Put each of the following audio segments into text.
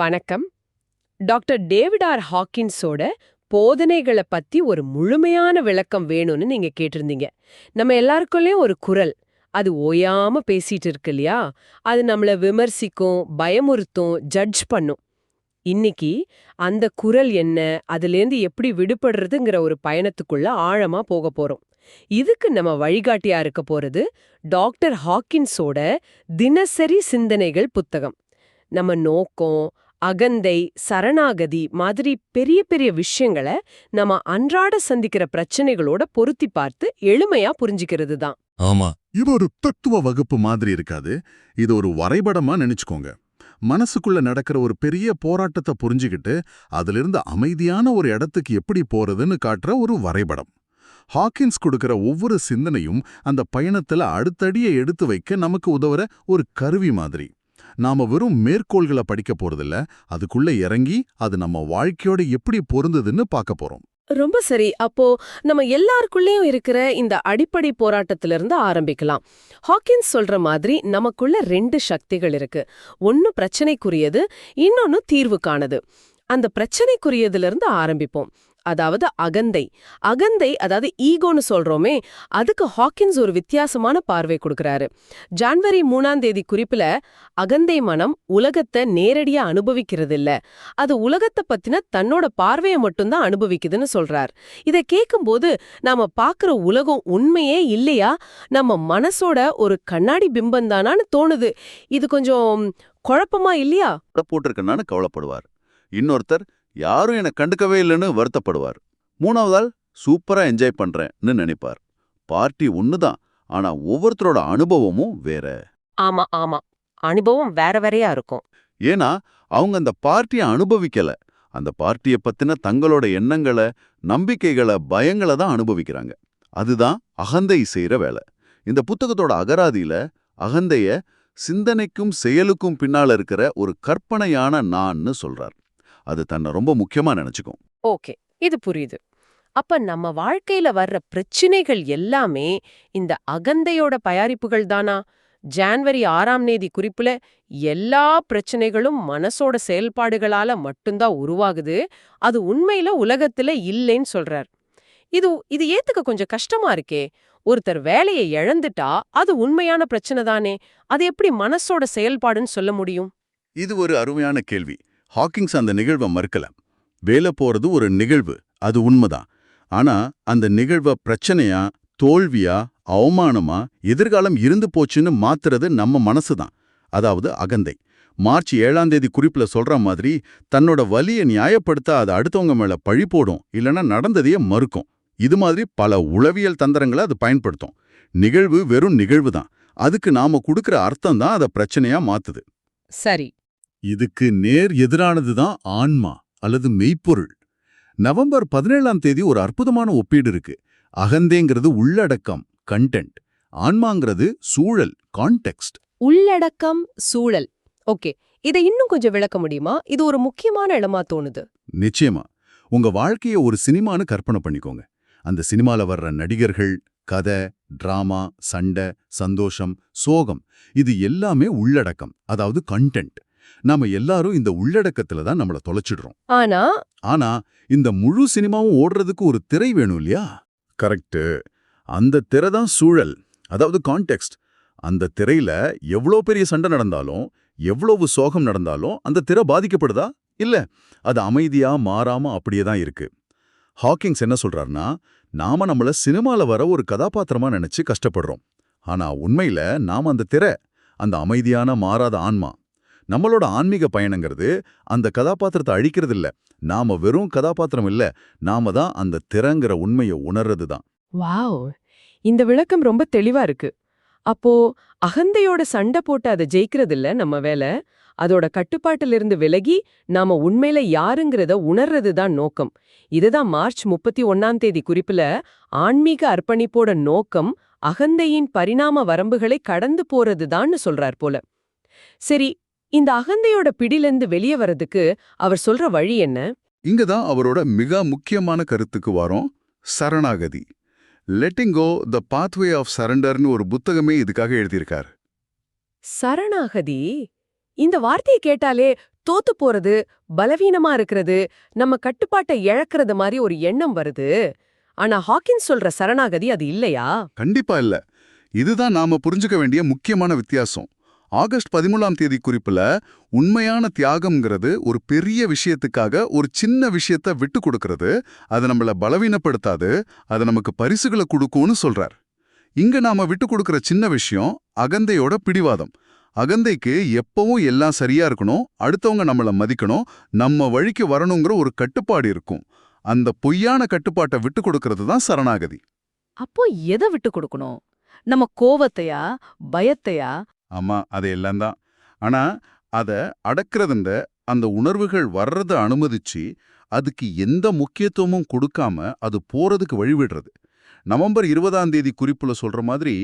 வணக்கம். Doctor David R ஹாக்கின்ஸோட போதனைகளை பத்தி ஒரு முழுமையான விளக்கம் வேணும்னு நீங்க கேட்டிருந்தீங்க. நம்ம எல்லாருக்குள்ளயும் ஒரு குரல். அது ஓயாம பேசிட்டு இருக்கு இல்லையா? அது நம்மள விமர்சிக்கும் பயமுறுத்தும் ஜட்ஜ் பண்ணும். இன்னைக்கு அந்த குரல் என்ன அதுலேருந்து எப்படி விடுபடுறதுங்கிற ஒரு பயணத்துக்குள்ள ஆழமா போக போறோம். இதுக்கு நம்ம வழிகாட்டியா இருக்க போறது டாக்டர் ஹாக்கின்ஸோட தினசரி சிந்தனைகள் புத்தகம். நம்ம நோக்கம் அகந்தை சரணாகதி மாதிரி பெரிய பெரிய விஷயங்களை நம்ம அன்றாட சந்திக்கிற பிரச்சனைகளோட பொருத்தி பார்த்து எளிமையா புரிஞ்சுக்கிறது தான். ஆமா. இது ஒரு தத்துவ வகுப்பு மாதிரி இருக்காது. இது ஒரு வரைபடமா நினைச்சுக்கோங்க. மனசுக்குள்ள நடக்கிற ஒரு பெரிய போராட்டத்தை புரிஞ்சுக்கிட்டு அதிலிருந்து அமைதியான ஒரு இடத்துக்கு எப்படி போறதுன்னு காட்டுற ஒரு வரைபடம். ஹாக்கின்ஸ் கொடுக்கிற ஒவ்வொரு சிந்தனையும் அந்த பயணத்துல அடுத்தடியை எடுத்து வைக்க நமக்கு உதவுற ஒரு கருவி மாதிரி. நாம வெறும் மேற்கோள்களை படிக்க போறதில்ல. அதுக்குள்ள இறங்கி அது நம்ம வாழ்க்கையோட எப்படி பொருந்ததுன்னு பார்க்க போறோம். ரொம்ப சரி. அப்போ நம்ம எல்லாருக்குள்ளேயும் இருக்கிற இந்த அடிப்படை போராட்டத்திலிருந்து ஆரம்பிக்கலாம். ஹாக்கின்ஸ் சொல்ற மாதிரி நமக்குள்ள ரெண்டு சக்திகள் இருக்கு. ஒன்னு பிரச்சனைக்குரியது இன்னொன்னு தீர்வுக்கானது அந்த பிரச்சனைக்குரியதுல இருந்து ஆரம்பிப்போம். அதாவது அகந்தை. அகந்தை அதாவது ஈகோன்னு சொல்றோமே அதுக்கு ஹாக்கின்ஸ் ஒரு வித்தியாசமான பார்வை கொடுக்கறாரு. ஜான்வரி மூணாம் தேதி குறிப்புல அகந்தை மனம் உலகத்தை நேரடியா அனுபவிக்கிறது இல்ல அது உலகத்தை பத்தின தன்னோட பார்வையை மட்டும்தான் அனுபவிக்குதுன்னு சொல்றார். இதை கேட்கும்போது நாம பாக்குற உலகம் உண்மையே இல்லையா? நம்ம மனசோட ஒரு கண்ணாடி பிம்பம் தானான்னு தோணுது. இது கொஞ்சம் குழப்பமா இல்லையா? கூட கவலைப்படுவார். இன்னொருத்தர் யாரும் என்னை கண்டுக்கவே இல்லைன்னு வருத்தப்படுவார். மூணாவது ஆள் சூப்பரா என்ஜாய் பண்றேன்னு நினைப்பார். பார்ட்டி ஒண்ணுதான் ஆனா ஒவ்வொருத்தரோட அனுபவமும் வேற. ஆமா ஆமா. அனுபவம் வேற வேறையா இருக்கும். ஏன்னா அவங்க அந்த பார்ட்டியை அனுபவிக்கல. அந்த பார்ட்டியை பத்தின தங்களோட எண்ணங்களை நம்பிக்கைகளை பயங்களை தான் அனுபவிக்கிறாங்க. அதுதான் அகந்தை செய்யற வேலை. இந்த புத்தகத்தோட அகராதியில அகந்தைய சிந்தனைக்கும் செயலுக்கும் பின்னால இருக்கிற ஒரு கற்பனையான நான்னு சொல்றார். அது தன்னை ரொம்ப முக்கியமா நினைச்சுக்கும். ஓகே இது புரியுது. அப்ப நம்ம வாழ்க்கையில வர்ற பிரச்சனைகள் எல்லாமே இந்த அகந்தையோட தயாரிப்புகள் தானா? ஜான்வரி ஆறாம் தேதி குறிப்புல எல்லா பிரச்சனைகளும் மனசோட செயல்பாடுகளால மட்டும்தான் உருவாகுது. அது உண்மையில உலகத்துல இல்லைன்னு சொல்றார். இது இது ஏத்துக்க கொஞ்சம் கஷ்டமா இருக்கே. ஒருத்தர் வேலையை இழந்துட்டா அது உண்மையான பிரச்சனை தானே. அது எப்படி மனசோட செயல்பாடுன்னு சொல்ல முடியும்? இது ஒரு அருமையான கேள்வி. ஹாக்கிங்ஸ் அந்த நிகழ்வை மறுக்கல. வேலை போறது ஒரு நிகழ்வு அது உண்மைதான். ஆனா அந்த நிகழ்வை பிரச்சனையா தோல்வியா அவமானமா எதிர்காலம் இருந்து போச்சுன்னு மாத்துறது நம்ம மனசுதான். அதாவது அகந்தை. மார்ச் ஏழாம் தேதி குறிப்புல சொல்ற மாதிரி தன்னோட வலியை நியாயப்படுத்த அது அடுத்தவங்க மேல பழி போடும் இல்லனா நடந்ததையே மறுக்கும். இது மாதிரி பல உளவியல் தந்திரங்களை அது பயன்படுத்தும். நிகழ்வு வெறும் நிகழ்வு தான் அதுக்கு நாம கொடுக்குற அர்த்தம் தான் அதை பிரச்சனையா மாத்துது. சரி. இதுக்கு நேர் எதிரானது தான் ஆன்மா அல்லது மெய்ப்பொருள். நவம்பர் பதினேழாம் தேதி ஒரு அற்புதமான ஒப்பீடு இருக்கு. அகந்தேங்கிறது உள்ளடக்கம் கண்டென்ட் ஆன்மாங்கிறது சூழல் கான்டெக்ஸ்ட் உள்ளடக்கம் சூழல். ஓகே. இதை இன்னும் கொஞ்சம் விளக்க முடியுமா? இது ஒரு முக்கியமான இடமா தோணுது. நிச்சயமா. உங்க வாழ்க்கைய ஒரு சினிமான்னு கற்பனை பண்ணிக்கோங்க. அந்த சினிமால வர்ற நடிகர்கள் கதை டிராமா சண்டை சந்தோஷம் சோகம் இது எல்லாமே உள்ளடக்கம் அதாவது கண்டென்ட் நாம எல்லாரும் இந்த உள்ளடக்கத்துல தான் நம்மள தொலைச்சிடுறோம். ஆனா ஆனா இந்த முழு சினிமாவும் ஓடுறதுக்கு ஒரு திரை வேணும் இல்லையா? கரெக்ட் அந்த திரை தான் சூழல். அதாவது கான்டெக்ஸ்ட் அந்த திரையில எவ்வளோ பெரிய சண்டை நடந்தாலும் எவ்வளவு சோகம் நடந்தாலும் அந்த திரை பாதிக்கப்படுதா? இல்ல. அது அமைதியா மாறாம அப்படியே தான் இருக்கு. ஹாக்கிங்ஸ் என்ன சொல்றாருன்னா நாம நம்மள சினிமால வர ஒரு கதாபாத்திரமா நினைச்சு கஷ்டப்படுறோம். ஆனா உண்மையில நாம அந்த திரை அந்த அமைதியான மாறாத ஆன்மா நம்மளோட ஆன்மீக பயணங்கிறது அந்த கதாபாத்திரத்தை அழிக்கிறது இல்ல நாம வெறும் கதாபாத்திரம் இல்ல நாம தான் அந்த திறங்கிற உண்மையை உணர்றது தான் வாவ்! இந்த விளக்கம் ரொம்ப தெளிவா இருக்கு. அப்போ அகந்தையோட சண்டை போட்டு அதை ஜெயிக்கிறது இல்ல நம்ம வேலை அதோட கட்டுப்பாட்டிலிருந்து விலகி நாம உண்மையில யாருங்கிறத உணர்றது தான் நோக்கம். இதுதான் மார்ச் முப்பத்தி ஒன்னாம் தேதி குறிப்புல ஆன்மீக அர்ப்பணிப்போட நோக்கம் அகந்தையின் பரிணாம வரம்புகளை கடந்து போறதுதான்னு சொல்றார் போல. சரி இந்த அகந்தையோட பிடிலிருந்து வெளியே வரதுக்கு அவர் சொல்ற வழி என்ன? இங்க தான் அவரோட மிக முக்கியமான கருத்துக்கு வரோம் சரணாகதி. Letting go the pathway of சரண்டர்னு ஒரு புத்தகமே இதுக்காக எழுதியிருக்கார். சரணாகதி? இந்த வார்த்தையை கேட்டாலே தோத்து போறது பலவீனமா இருக்கிறது நம்ம கட்டுப்பாட்டை இழக்கிறது மாதிரி ஒரு எண்ணம் வருது. ஆனா ஹாக்கின்ஸ் சொல்ற சரணாகதி அது இல்லையா? கண்டிப்பா இல்ல. இதுதான் நாம புரிஞ்சுக்க வேண்டிய முக்கியமான வித்தியாசம். ஆகஸ்ட் பதிமூணாம் தேதி குறிப்புல உண்மையான தியாகம்ங்கிறது ஒரு பெரிய விஷயத்துக்காக ஒரு சின்ன விஷயத்த விட்டு கொடுக்கறது. அது நம்மள பலவீனப்படுத்தாது. அது நமக்கு பரிசுகளை கொடுக்கும்னு சொல்றார். இங்க நாம விட்டு கொடுக்குற சின்ன விஷயம் அகந்தையோட பிடிவாதம். அகந்தைக்கு எப்பவும் எல்லாம் சரியா இருக்கணும். அடுத்தவங்க நம்மள மதிக்கணும். நம்ம வழிக்கு வரணுங்கிற ஒரு கட்டுப்பாடு இருக்கும். அந்த பொய்யான கட்டுப்பாட்டை விட்டு கொடுக்கறது தான் சரணாகதி. அப்போ எதை விட்டு கொடுக்கணும்? நம்ம கோவத்தையா? பயத்தையா? ஆமா அது எல்லாம் தான் ஆனா அத அடக்கிறதுண்ட அந்த உணர்வுகள் வர்றத அனுமதிச்சு அதுக்கு எந்த முக்கியத்துவமும் கொடுக்காம அது போறதுக்கு வழிவிடுறது. நவம்பர் இருபதாம் தேதி குறிப்புல சொல்ற மாதிரி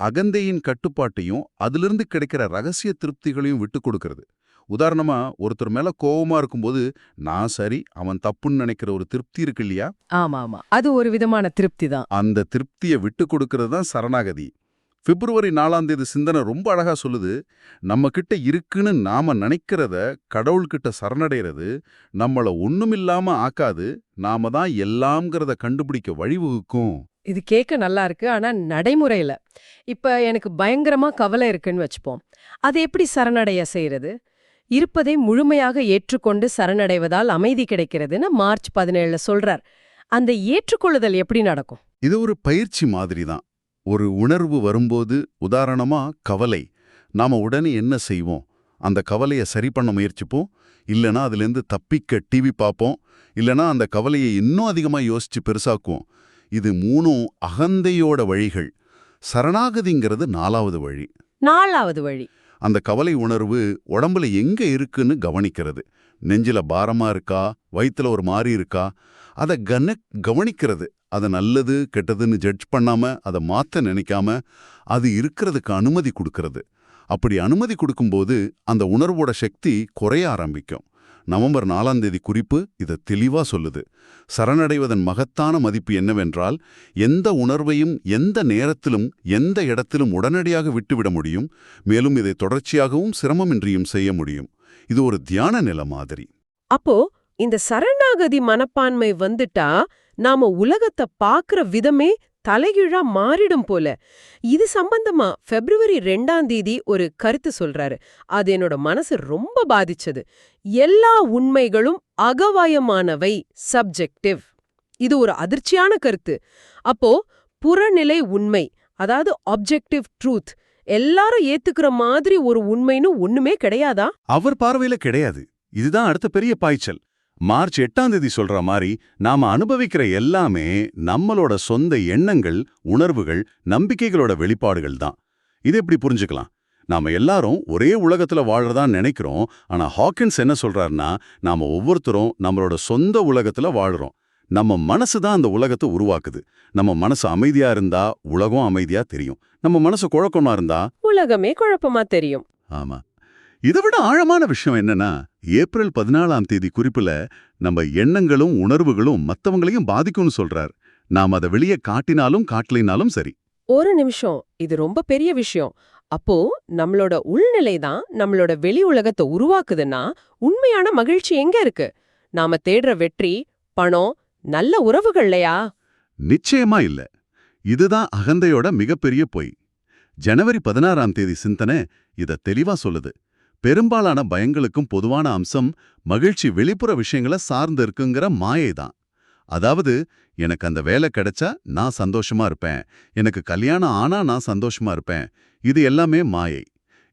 அகந்தையின் கட்டுப்பாட்டையும் அதிலிருந்து கிடைக்கிற ரகசிய திருப்திகளையும் விட்டு கொடுக்கறது. உதாரணமா ஒருத்தர் மேல கோவமா இருக்கும்போது நான் சரி அவன் தப்புன்னு நினைக்கிற ஒரு திருப்தி இருக்கு இல்லையா? ஆமா ஆமா அது ஒரு விதமான திருப்தி தான். அந்த திருப்தியை விட்டு கொடுக்கறது தான் சரணாகதி. பிப்ரவரி நாலாம் தேதி சிந்தனை ரொம்ப அழகா சொல்லுது. நம்ம கிட்ட இருக்குன்னு நாம நினைக்கிறத கடவுள்கிட்ட சரணடைறது நம்மள ஒண்ணுமில்லாம ஆக்காது நாம தான் எல்லாம்ங்கிறத கண்டுபிடிக்க வழிவகுக்கும். இது கேட்க நல்லா இருக்கு ஆனா நடைமுறையில. இப்ப எனக்கு பயங்கரமா கவலை இருக்குன்னு வச்சுப்போம். அதை எப்படி சரணடைய செய்யறது இருப்பதை முழுமையாக ஏற்றுக்கொண்டு சரணடைவதால் அமைதி கிடைக்கிறதுன்னு மார்ச் பதினேழுல சொல்றார். அந்த ஏற்றுக்கொள்ளுதல் எப்படி நடக்கும்? இது ஒரு பயிற்சி மாதிரி தான் ஒரு உணர்வு வரும்போது உதாரணமா கவலை. நாம உடனே என்ன செய்வோம்? அந்த கவலையை சரி பண்ண முயற்சிப்போம். இல்லனா அதுலேருந்து தப்பிக்க டிவி பார்ப்போம். இல்லனா அந்த கவலையை இன்னும் அதிகமா யோசிச்சு பெருசாக்குவோம். இது மூணும் அகந்தையோட வழிகள். சரணாகதிங்கிறது நாலாவது வழி. நாலாவது வழி. அந்த கவலை உணர்வு உடம்புல எங்க இருக்குன்னு கவனிக்கிறது. நெஞ்சில பாரமா இருக்கா? வயித்துல ஒரு மாறி இருக்கா? அதை கன கவனிக்கிறது. அதை நல்லது கெட்டதுன்னு ஜட்ஜ் பண்ணாம அதை மாத்த நினைக்காம அது இருக்கிறதுக்கு அனுமதி கொடுக்கறது. அப்படி அனுமதி கொடுக்கும்போது அந்த உணர்வோட சக்தி குறைய ஆரம்பிக்கும். நவம்பர் நாலாம் தேதி குறிப்பு இதை தெளிவா சொல்லுது. சரணடைவதன் மகத்தான மதிப்பு என்னவென்றால் எந்த உணர்வையும் எந்த நேரத்திலும் எந்த இடத்திலும் உடனடியாக விட்டுவிட முடியும். மேலும் இதை தொடர்ச்சியாகவும் சிரமமின்றியும் செய்ய முடியும். இது ஒரு தியான நில மாதிரி. அப்போ இந்த சரணாகதி மனப்பான்மை வந்துட்டா நாம உலகத்தை பாக்குற விதமே தலைகீழா மாறிடும் போல. இது சம்பந்தமா பிப்ரவரி ரெண்டாம் தேதி ஒரு கருத்து சொல்றாரு. அது என்னோட மனசு ரொம்ப பாதிச்சது. எல்லா உண்மைகளும் அகவாயமானவை. சப்ஜெக்டிவ் இது ஒரு அதிர்ச்சியான கருத்து. அப்போ புறநிலை உண்மை அதாவது ஆப்ஜெக்டிவ் ட்ரூத் எல்லாரும் ஏத்துக்கிற மாதிரி ஒரு உண்மைன்னு ஒண்ணுமே கிடையாதா? அவர் பார்வையில கிடையாது. இதுதான் அடுத்த பெரிய பாய்ச்சல். மார்ச் எட்டாம் தேதி சொல்ற மாதிரி நாம அனுபவிக்கிற எல்லாமே நம்மளோட சொந்த எண்ணங்கள் உணர்வுகள் நம்பிக்கைகளோட வெளிப்பாடுகள் தான். இது எப்படி புரிஞ்சுக்கலாம்? நாம எல்லாரும் ஒரே உலகத்துல வாழறதா நினைக்கிறோம். ஆனா ஹாக்கின்ஸ் என்ன சொல்றாருன்னா நாம ஒவ்வொருத்தரும் நம்மளோட சொந்த உலகத்துல வாழுறோம். நம்ம மனசு தான் அந்த உலகத்தை உருவாக்குது. நம்ம மனசு அமைதியா இருந்தா உலகம் அமைதியா தெரியும். நம்ம மனசு குழப்பமா இருந்தா உலகமே குழப்பமா தெரியும். ஆமா. இதை விட ஆழமான விஷயம் என்னன்னா ஏப்ரல் பதினாலாம் தேதி குறிப்புல நம்ம எண்ணங்களும் உணர்வுகளும் மத்தவங்களையும் பாதிக்கும்னு சொல்றார். நாம் அதை வெளியே காட்டினாலும் காட்டலினாலும் சரி. ஒரு நிமிஷம். இது ரொம்ப பெரிய விஷயம். அப்போ நம்மளோட உள்நிலை தான் நம்மளோட வெளி உலகத்தை உருவாக்குதுன்னா உண்மையான மகிழ்ச்சி எங்க இருக்கு? நாம தேடுற வெற்றி பணம் நல்ல உறவுகள்லையா நிச்சயமா இல்ல. இதுதான் அகந்தையோட மிகப்பெரிய பொய். ஜனவரி பதினாறாம் தேதி சிந்தனை இத தெளிவா சொல்லுது. பெரும்பாலான பயங்களுக்கும் பொதுவான அம்சம் மகிழ்ச்சி வெளிப்புற விஷயங்களை சார்ந்து இருக்குங்கிற மாயை தான் அதாவது எனக்கு அந்த வேலை கிடைச்சா நான் சந்தோஷமா இருப்பேன். எனக்கு கல்யாணம் ஆனா நான் சந்தோஷமா இருப்பேன். இது எல்லாமே மாயை.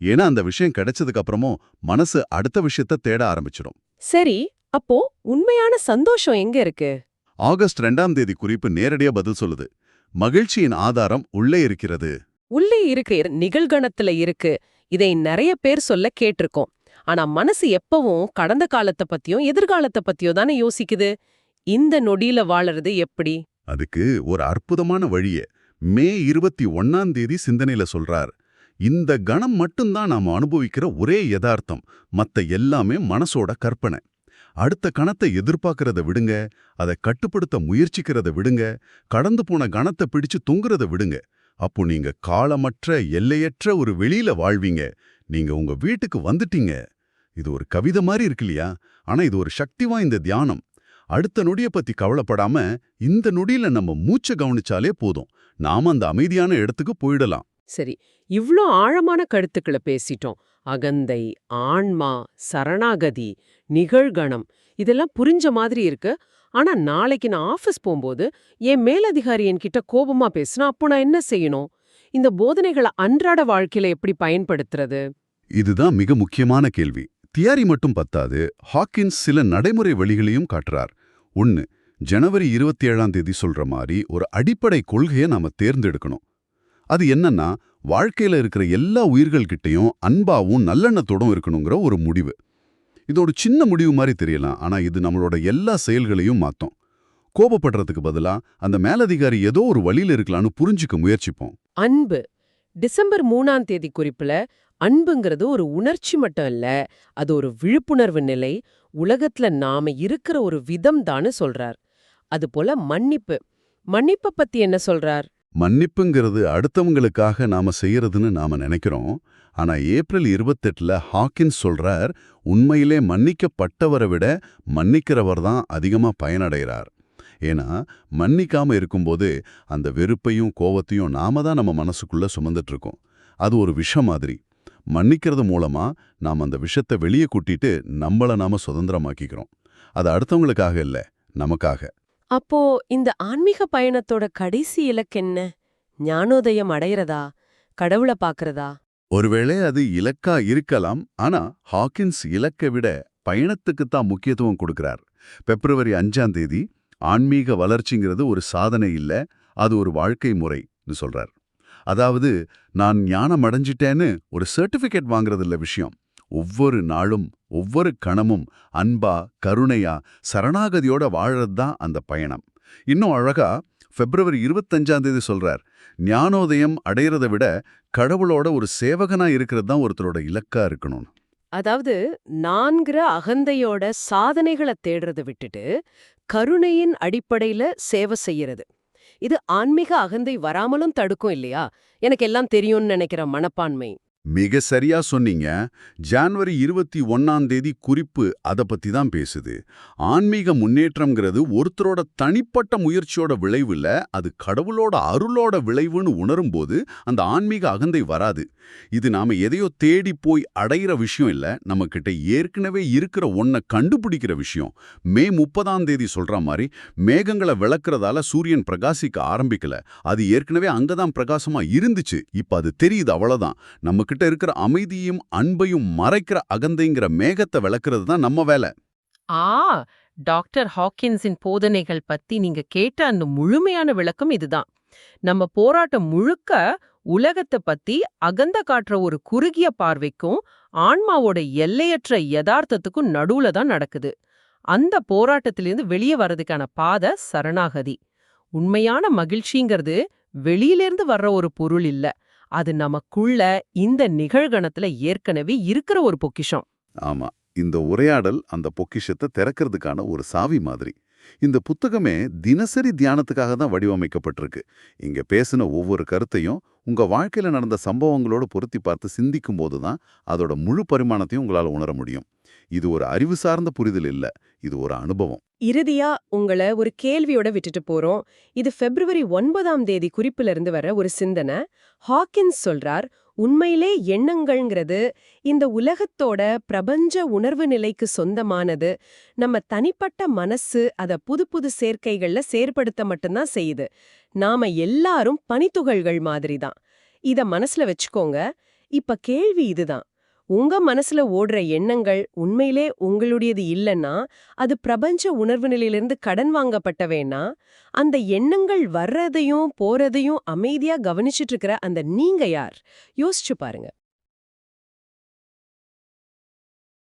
ஏன்னா அந்த விஷயம் கிடைச்சதுக்கு அப்புறமும் மனசு அடுத்த விஷயத்த தேட ஆரம்பிச்சிடும். சரி அப்போ உண்மையான சந்தோஷம் எங்க இருக்கு? ஆகஸ்ட் ரெண்டாம் தேதி குறிப்பு நேரடியா பதில் சொல்லுது. மகிழ்ச்சியின் ஆதாரம் உள்ளே இருக்கிறது. உள்ளே இருக்கு நிகழ்கணத்துல இருக்கு. இதை நிறைய பேர் சொல்ல கேட்டிருக்கோம். ஆனா மனசு எப்பவும் கடந்த காலத்தை பத்தியும் எதிர்காலத்தை பத்தியோ தானே யோசிக்குது. இந்த நொடியில வாழறது எப்படி? அதுக்கு ஒரு அற்புதமான வழிய மே இருபத்தி ஒன்னாம் தேதி சிந்தனையில சொல்றார். இந்த கணம் மட்டும்தான் நாம அனுபவிக்கிற ஒரே யதார்த்தம் மத்த எல்லாமே மனசோட கற்பனை. அடுத்த கணத்தை எதிர்பார்க்கறத விடுங்க அதை கட்டுப்படுத்த முயற்சிக்கிறத விடுங்க கடந்து போன கணத்தை பிடிச்சு தொங்குறத விடுங்க. அப்போ நீங்க காலமற்ற எல்லையற்ற ஒரு வெளியில வாழ்வீங்க. நீங்க உங்க வீட்டுக்கு வந்துட்டீங்க. இது ஒரு கவிதை மாதிரி இருக்கு இல்லையா? ஆனா இது ஒரு சக்தி வாய்ந்த தியானம். அடுத்த நொடிய பத்தி கவலைப்படாம இந்த நொடியில நம்ம மூச்சை கவனிச்சாலே போதும். நாம அந்த அமைதியான இடத்துக்கு போயிடலாம். சரி இவ்ளோ ஆழமான கருத்துக்களை பேசிட்டோம். அகந்தை ஆன்மா சரணாகதி நிகழ்கணம் இதெல்லாம் புரிஞ்ச மாதிரி இருக்கு. ஆனா நாளைக்கு நான் ஆபீஸ் போகும்போது என் மேலதிகாரி என்கிட்ட கோபமா பேசினா அப்போ நான் என்ன செய்யணும்? இந்த போதனைகளை அன்றாட வாழ்க்கையில எப்படி பயன்படுத்துறது? இதுதான் மிக முக்கியமான கேள்வி. தியாரி மட்டும் பத்தாது ஹாக்கின்ஸ் சில நடைமுறை வழிகளையும் காட்டுறார். ஒன்னு ஜனவரி இருபத்தி ஏழாம் தேதி சொல்ற மாதிரி ஒரு அடிப்படை கொள்கையை நாம தேர்ந்தெடுக்கணும். அது என்னன்னா வாழ்க்கையில இருக்கிற எல்லா உயிர்கள்கிட்டயும் அன்பாவும் நல்லெண்ணத்தோடும் இருக்கணுங்கிற ஒரு முடிவு. இது ஒரு சின்ன முடிவு மாதிரி தெரியலாம் ஆனா இது நம்மளோட எல்லா செயல்களையும் மாத்தும். கோபப்படுறதுக்கு பதிலா அந்த மேலதிகாரி ஏதோ ஒரு வழியில இருக்கலாம்னு புரிஞ்சுக்க முயற்சிப்போம். அன்பு. டிசம்பர் மூணாம் தேதி குறிப்புல அன்புங்கிறது ஒரு உணர்ச்சி மட்டும் இல்ல அது ஒரு விழிப்புணர்வு நிலை. உலகத்துல நாம இருக்கிற ஒரு விதம் தான்னு சொல்றார். அதுபோல மன்னிப்பு. மன்னிப்ப பத்தி என்ன சொல்றார்? மன்னிப்புங்கிறது அடுத்தவங்களுக்காக நாம செய்யறதுன்னு நாம நினைக்கிறோம். ஆனா ஏப்ரல் இருபத்தெட்டுல ஹாக்கின்ஸ் சொல்றார் உண்மையிலே மன்னிக்கப்பட்டவரை விட மன்னிக்கிறவர் தான் அதிகமா பயனடைகிறார். ஏன்னா மன்னிக்காம இருக்கும்போது அந்த வெறுப்பையும் கோவத்தையும் நாம தான் நம்ம மனசுக்குள்ள சுமந்துட்டு இருக்கோம் அது ஒரு விஷம் மாதிரி. மன்னிக்கிறது மூலமா நாம் அந்த விஷத்தை வெளியே கூட்டிட்டு நம்மள நாம சுதந்திரமாக்கிக்கிறோம். அது அடுத்தவங்களுக்காக இல்ல நமக்காக. அப்போ இந்த ஆன்மீக பயணத்தோட கடைசி இலக்கென்ன ஞானோதயம் அடையறதா கடவுளை பாக்குறதா ஒருவேளை அது இலக்கா இருக்கலாம் ஆனா ஹாக்கின்ஸ் இலக்கை விட பயணத்துக்கு தான் முக்கியத்துவம் கொடுக்கிறார். பிப்ரவரி அஞ்சாம் தேதி ஆன்மீக வளர்ச்சிங்கிறது ஒரு சாதனை இல்ல அது ஒரு வாழ்க்கை முறைன்னு சொல்றார். அதாவது நான் ஞானம் அடைஞ்சிட்டேன்னு ஒரு சர்டிபிகேட் வாங்குறது இல்ல விஷயம். ஒவ்வொரு நாளும் ஒவ்வொரு கணமும் அன்பா கருணையா சரணாகதியோட வாழறது தான் அந்த பயணம். இன்னும் அழகா பிப்ரவரி இருபத்தஞ்சாம் தேதி சொல்றார் ஞானோதயம் அடையறதை விட கடவுளோட ஒரு சேவகனா இருக்கிறது தான் ஒருத்தரோட இலக்கா இருக்கணும் அதாவது நான்கிற அகந்தையோட சாதனைகளை தேடுறத விட்டுட்டு கருணையின் அடிப்படையில சேவை செய்யறது. இது ஆன்மீக அகந்தை வராமலும் தடுக்கும் இல்லையா? எனக்கு எல்லாம் தெரியும்னு நினைக்கிற மனப்பான்மை. மிக சரியா சொன்னீங்க. ஜான்வரி இருபத்தி ஒன்னாம் தேதி குறிப்பு அத பத்தி தான் பேசுது. ஆன்மீக முன்னேற்றம்ங்கிறது ஒருத்தரோட தனிப்பட்ட முயற்சியோட விளைவுல அது கடவுளோட அருளோட விளைவுன்னு உணரும்போது அந்த ஆன்மீக அகந்தை வராது. இது நாம எதையோ தேடி போய் அடையிற விஷயம் இல்ல. நம்ம கிட்ட ஏற்கனவே இருக்கிற ஒன்ன கண்டுபிடிக்கிற விஷயம். மே முப்பதாம் தேதி சொல்ற மாதிரி மேகங்களை விளக்குறதால சூரியன் பிரகாசிக்க ஆரம்பிக்கல. அது ஏற்கனவே அங்கதான் பிரகாசமா இருந்துச்சு. இப்ப அது தெரியுது அவ்வளவுதான். நமக்கு கிட்ட இருக்கிற அமைதியும் அன்பையும் மறைக்கிற அகந்தைங்கிற மேகத்தை விளக்குறது தான் நம்ம வேலை. ஆ டாக்டர் ஹாக்கின்ஸின் போதனைகள் பத்தி நீங்க கேட்ட அந்த முழுமையான விளக்கம் இதுதான். நம்ம போராட்டம் முழுக்க உலகத்தை பத்தி அகந்த காட்டுற ஒரு குறுகிய பார்வைக்கும் ஆன்மாவோட எல்லையற்ற யதார்த்தத்துக்கும் நடுவுல தான் நடக்குது. அந்த போராட்டத்திலிருந்து வெளியே வர்றதுக்கான பாதை சரணாகதி. உண்மையான மகிழ்ச்சிங்கிறது வெளியிலேருந்து வர்ற ஒரு பொருள் இல்ல. அது நமக்குள்ள இந்த நிகழ்கணத்துல ஏற்கனவே இருக்கிற ஒரு பொக்கிஷம். ஆமா இந்த உரையாடல் அந்த பொக்கிஷத்தை திறக்கிறதுக்கான ஒரு சாவி மாதிரி. இந்த புத்தகமே தினசரி தியானத்துக்காக தான் வடிவமைக்கப்பட்டிருக்கு. இங்க பேசின ஒவ்வொரு கருத்தையும் உங்க வாழ்க்கையில நடந்த சம்பவங்களோட பொருத்தி பார்த்து சிந்திக்கும் போது தான் அதோட முழு பரிமாணத்தையும் உங்களால உணர முடியும். இது ஒரு அறிவு சார்ந்த புரிதல் இல்ல இது ஒரு அனுபவம். இறுதியா உங்களை ஒரு கேள்வியோட விட்டுட்டு போறோம். இது பிப்ரவரி ஒன்பதாம் தேதி குறிப்புல இருந்து வர ஒரு சிந்தனை. ஹாக்கின்ஸ் சொல்றார் உண்மையிலே எண்ணங்கள்ங்கிறது இந்த உலகத்தோட பிரபஞ்ச உணர்வு நிலைக்கு சொந்தமானது. நம்ம தனிப்பட்ட மனசு அத புது புது சேர்க்கைகள்ல செயற்படுத்த மட்டும்தான் செய்யுது. நாம எல்லாரும் பனித்துகள்கள் மாதிரி தான் இத மனசுல வச்சுக்கோங்க. இப்ப கேள்வி இதுதான். உங்க மனசுல ஓடுற எண்ணங்கள் உண்மையிலே உங்களுடையது இல்லைன்னா அது பிரபஞ்ச உணர்வு நிலையிலிருந்து கடன் வாங்கப்பட்டவேனா அந்த எண்ணங்கள் வர்றதையும் போறதையும் அமைதியா கவனிச்சிட்டு இருக்கிற அந்த நீங்க யார்? யோசிச்சு பாருங்க.